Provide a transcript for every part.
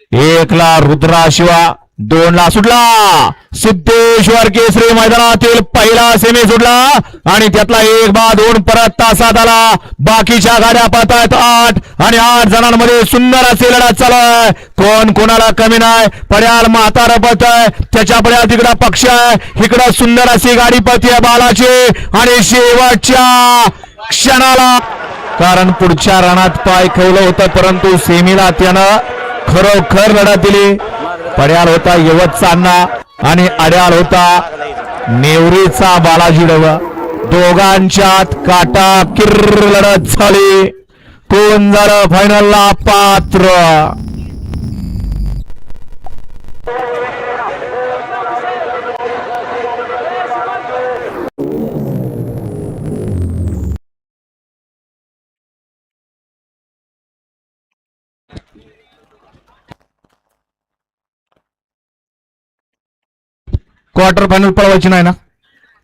एकला रुद्रा शिवा सुटला. सिद्धेश्वर केसरी मैदानातील पहिला सेमी सुटला. आणि त्यातला एक बा दोन परत तासात आला. बाकीच्या गाड्या पाहतायत आठ आणि आठ जणांमध्ये सुंदर असे लढा चालू कोण कोणाला कमी नाही पड्याल म्हातारा पत आहे त्याच्या पड्याल तिकडा पक्ष आहे. इकडं सुंदर अशी गाडी पळते बालाची. आणि शेवटच्या क्षणाला. कारण पुढच्या रणात पाय खवलं होतं परंतु सेमीला त्यानं खरोखर लढत दिली. पड्याल होता यवतचा अण्णा आणि अड्याल होता नेवरीचा बालाजी डव. दोघांच्यात काटा किर्र लढत झाली. कोण झालं फायनलला पात्र? क्वार्टर फायनल पळवायची नाही ना?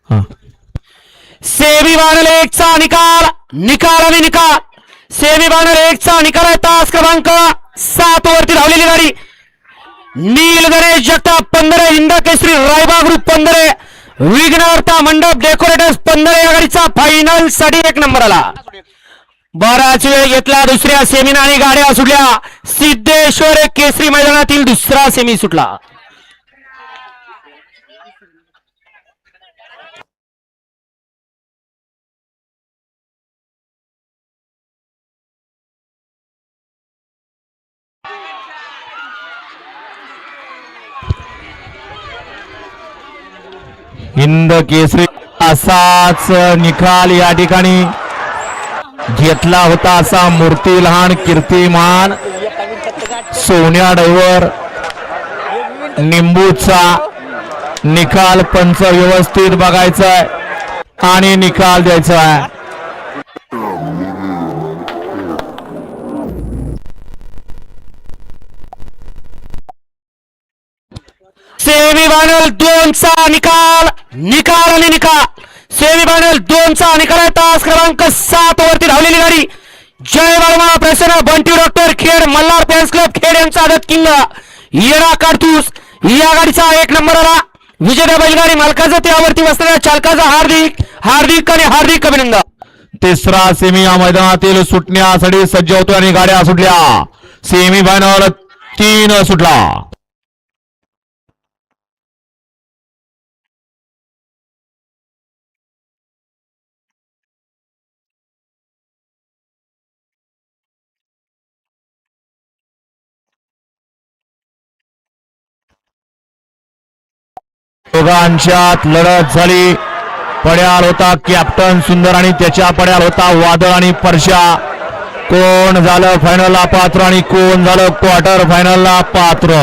हा. सेमी बाणल एकचा निकाल. निकाल आणि निकाल. सेमी बाणल एकचा निकाल आहे तास क्रमांक सात वरती धावलेली गाडी. नील गणेश जगताप पंधरे. हिंद केसरी रायबा ग्रुप पंधरे. विघ्नहर्ता मंडप डेकोरेटर्स पंधरे. या गाडीचा फायनलसाठी एक नंबर आला. बराच वेळ घेतला दुसऱ्या सेमीने आणि गाड्या सुटल्या. सिद्धेश्वर केसरी मैदानातील दुसरा सेमी सुटला. हिंद केसरी असाच निकाल या ठिकाणी. घेतला होता असा मूर्ती लहान कीर्तिमान सोन्या डवर. निंबूचा निकाल पंच व्यवस्थित बघायचा आहे आणि निकाल द्यायचा आहे सेमी फायनल दोनचा निकाल निकाल आणि निकाल. सेमी फायनल दोनचा निकाल आहे तास क्रमांक सात वरती धावलेली गाडी. जय वर्मा प्रसन्न Bunty doctor Khed Malhar fans club Khed यांचा आदत किंग येडा कारतूस या गाडीचा एक नंबर आला. विजेता बैलगाडी मालकाचा त्यावरती बसणाऱ्या चालकाचा हार्दिक हार्दिक आणि हार्दिक अभिनंदन. तिसरा सेमी या मैदानातील सुटण्यासाठी सज्ज होतो आणि गाड्या सुटल्या. सेमी फायनल तीन सुटला. दोघांच्यात लढत झाली. पड्याल होता कॅप्टन सुंदर आणि त्याच्या पड्याल होता वादळ आणि परशा. कोण झालं फायनलला पात्र आणि कोण झालं क्वार्टर फायनलला पात्र?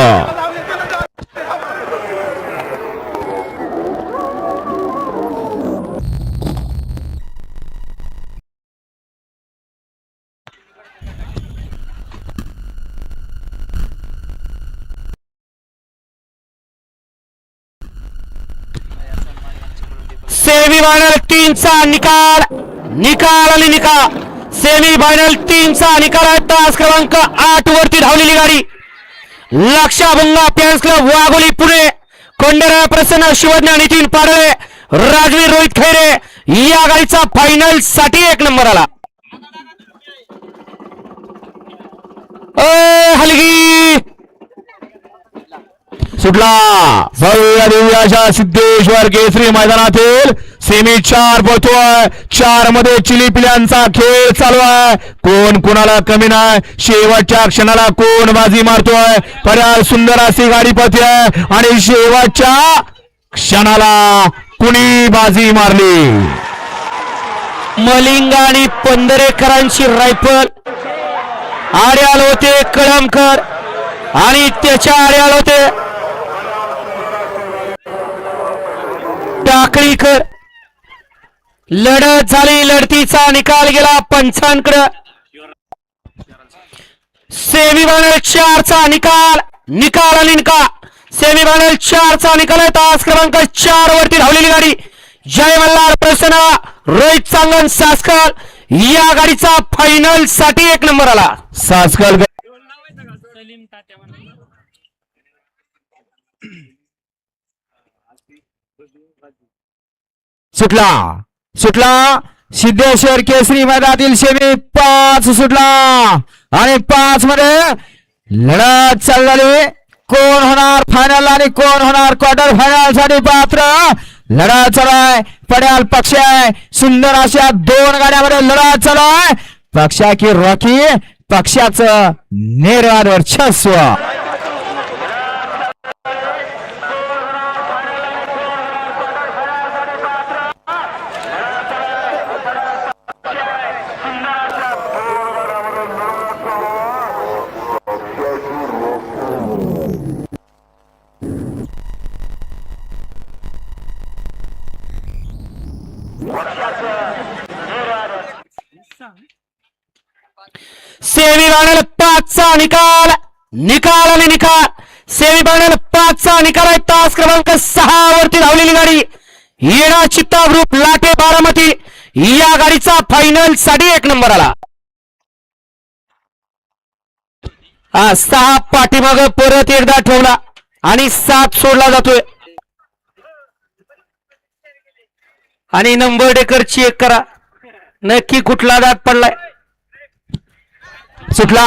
तीनचा निकाल निकाल आणि निकाल. सेमी फायनल तीनचा निकाल आहे. तास क्रमांक आठ वरती धावलेली गाडी. Lakshabhanga fans club Wagholi Pune. कोंडेरा प्रसन्न शिवज्ञा नितीन पाडळे राजवीर रोहित खैरे. या गाडीचा फायनलसाठी एक नंबर आला. हलगी! सुटला. भव्य दिव्य अशा सिद्धेश्वर केसरी मैदानातील सेमी चार पळतोय चारमध्ये चिली पिल्यांचा खेळ चालू आहे. कोण कोणाला कमी नाही? शेवटच्या क्षणाला कोण बाजी मारतोय? पर्याय सुंदर अशी गाडी पळते आणि शेवटच्या क्षणाला कुणी बाजी मारली? मलिंग आणि पंधरेकरांची रायफल आड्याल होते कळमकर. आणि त्याच्या आड्याल होते टाकळीकर लढत झाली लढतीचा निकाल गेला पंचांकडे. सेमी फायनल चारचा निकाल निकाल आणि निकाल. सेमी फायनल चारचा निकाल आहे. तास क्रमांक चार वरती धावलेली गाडी. जय मल्हार प्रसन्न रोहित चांगन सासकल. या गाडीचा फायनलसाठी एक नंबर आला. सासकल सलीम तात्या म्हणा सुटला. सुटला. सिद्धेश्वर केसरी मैदानातील शेमी पाच सुटला. आणि पाच मध्ये लढत चालली कोण होणार फायनल आणि कोण होणार क्वार्टर फायनलसाठी पात्र? लढत चालाय. पड्याल पक्ष आहे. सुंदर अशा दोन गाड्यामध्ये लढत चालाय. पक्षा की रॉकी? पक्षाचं निर्वाद वर्चस्व. निकाल निकाल आणि निकाल. सेमीफायनल पाचचा निकाल आहे. तास क्रमांक सहा वरती धावलेली गाडी. येणा चित्ता ग्रुप लाटे बारामती. या गाडीचा फायनलसाठी एक नंबर आला. सहा पाठीमाग परत एकदा ठेवला आणि सात सोडला जातोय. आणि नंबर डेकर चेक करा. नक्की कुठला दात पडलाय? सुटला.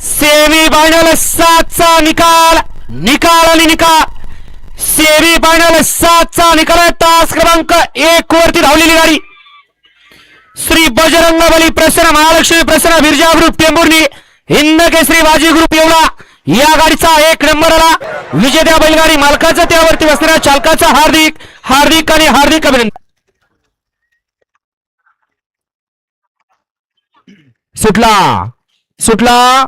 सेमी फायनल सातचा निकाल निकाल आणि निकाल. सेमी फायनल सातचा निकाल तास क्रमांक एक वरती धावलेली गाडी. श्री बजरंग बली प्रसन्न महालक्ष्मी प्रसन्न विरजा ग्रुप टेंभुर्णी हिंद केसरी बाजी ग्रुप येवला या गाडीचा एक नंबर आला. विजेत्या बैलगाडी मालकाचा त्यावरती बसणाऱ्या चालकाचा हार्दिक हार्दिक आणि हार्दिक अभिनंदन. सुटला. सुटला.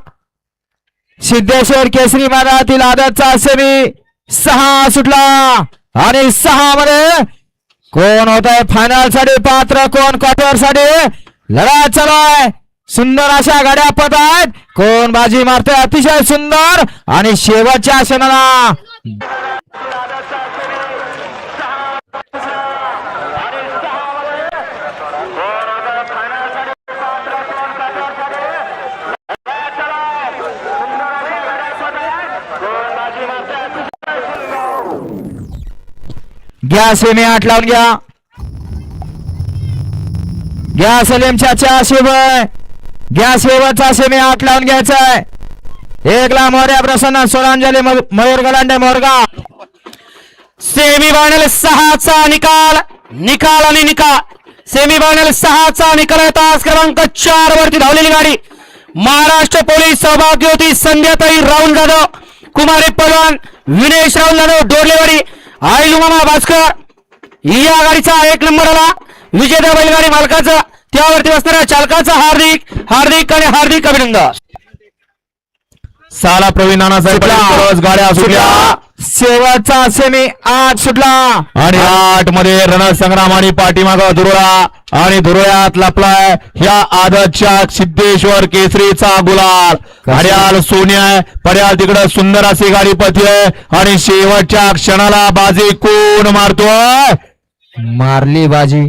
सिद्धेश्वर केसरी मैदानातील असे सेमी सहा सुटला आणि सहा मध्ये कोण होत आहे फायनलसाठी? पात्र कोण क्वार्टरसाठी? लढा चालू सुंदर अशा गाड्या पत आहेत कोण बाजी मारते अतिशय सुंदर आणि शेवटच्या क्षणाला. घ्या सेमी आठ लावून घ्या. घ्या सलीम चाचा शिवय घ्या शेवटचा सेमी आठ लावून घ्यायचा आहे. एकला मोर्या प्रसन्न सोनांजली मयूर गलांडे मोरगा. सेमी फायनल सहाचा निकाल निकाल आणि निकाल. सेमी फायनल सहाचा निकाल आहे. तास क्रमांक चार वरती धावलेली गाडी. महाराष्ट्र पोलीस सहभागी होती संध्याताई राहुल जाधव कुमारी पलवान विनेश राहुल जाधव डोरलेवाडी. आई मामा भास्कर या गाडीचा एक नंबर आला. विजेता बैलगाडी मालकाचा त्यावरती बसणाऱ्या चालकाचा हार्दिक हार्दिक आणि हार्दिक अभिनंदन. साला प्रवीण नानासाहेब गाड्या सुटल्या शेवटचा सेमी आठ सुटला. आणि आठमध्ये रणसंग्राम आणि पाठीमाग धुरोळा आणि धुरोळ्यात लपलाय ह्या आदतच्या सिद्धेश्वर केसरीचा गुलाल. घड्याल सोन्या आहे. पड्याल तिकडं सुंदर अशी गाडी पती आहे. आणि शेवटच्या क्षणाला बाजी कोण मारतोय? मारली बाजी.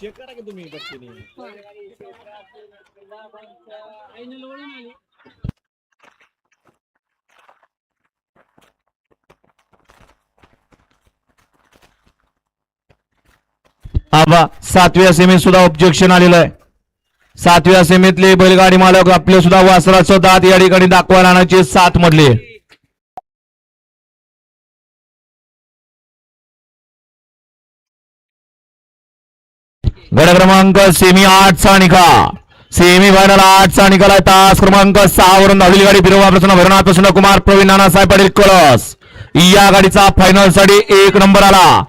चेक करा की तुम्ही बघते आबा सातव्या सेमीत सुद्धा ऑब्जेक्शन आलेलं आहे. सातव्या सेमीतले बैलगाडी मालक आपले सुद्धा वासराचं दात या ठिकाणी दाखवायला आणायचे सात मधले. गड क्रमांक सेमी आठचा निकाल सेमी फायनल आठचा निकाल आहे तास क्रमांक सहा वरून धावलेली गाडी बिरोबा प्रसन्न भरनाथ प्रसन्न कुमार प्रवीण नानासाहेब पाटील कळस. या गाडीचा फायनलसाठी एक नंबर आला.